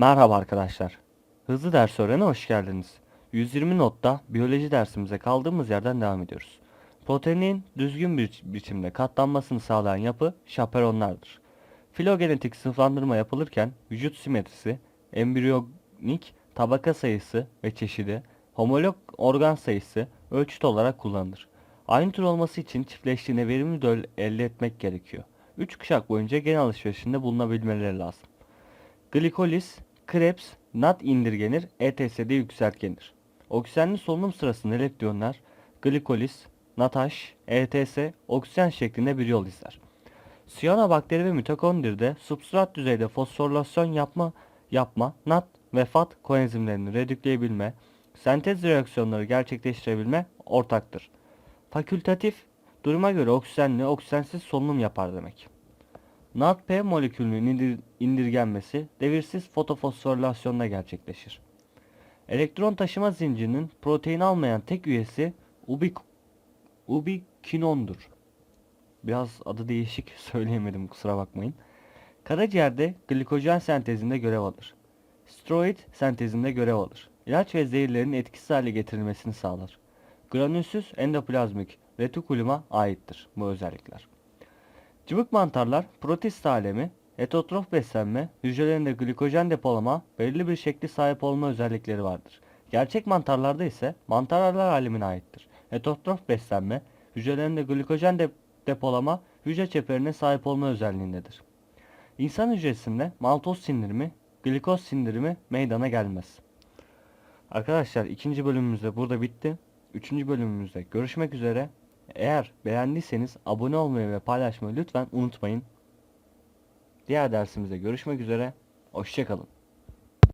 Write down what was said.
Merhaba arkadaşlar. Hızlı ders öğrene hoş geldiniz. 120 notta biyoloji dersimize kaldığımız yerden devam ediyoruz. Proteinin düzgün bir biçimde katlanmasını sağlayan yapı şaperonlardır. Filogenetik sınıflandırma yapılırken vücut simetrisi, embriyonik tabaka sayısı ve çeşidi, homolog organ sayısı ölçüt olarak kullanılır. Aynı tür olması için çiftleştiğine verimli döl elde etmek gerekiyor. 3 kuşak boyunca gen alışverişinde bulunabilmeleri lazım. Glikolis, Krebs, NAT indirgenir, ETS'de yükseltgenir. Oksijenli solunum sırasında elektronlar glikolis, NATH, ETS, oksijen şeklinde bir yol izler. Siyanobakteri ve mitokondride substrat düzeyde fosforilasyon yapma, yapma, NAT ve FAT koenzimlerini redükleyebilme, sentez reaksiyonları gerçekleştirebilme ortaktır. Fakültatif, duruma göre oksijenli, oksijensiz solunum yapar demek. NADP molekülünün indir- indirgenmesi devirsiz fotofosforilasyonda gerçekleşir. Elektron taşıma zincirinin protein almayan tek üyesi ubik ubikinondur. Biraz adı değişik söyleyemedim kusura bakmayın. Karaciğerde glikojen sentezinde görev alır. Steroid sentezinde görev alır. İlaç ve zehirlerin etkisiz hale getirilmesini sağlar. Granülsüz endoplazmik retikuluma aittir bu özellikler. Cıvık mantarlar protist alemi, heterotrof beslenme, hücrelerinde glikojen depolama, belirli bir şekli sahip olma özellikleri vardır. Gerçek mantarlarda ise mantarlar alemine aittir. Heterotrof beslenme, hücrelerinde glikojen de- depolama, hücre çeperine sahip olma özelliğindedir. İnsan hücresinde maltoz sindirimi, glikoz sindirimi meydana gelmez. Arkadaşlar ikinci bölümümüz de burada bitti. Üçüncü bölümümüzde görüşmek üzere. Eğer beğendiyseniz abone olmayı ve paylaşmayı lütfen unutmayın. Diğer dersimizde görüşmek üzere. Hoşçakalın.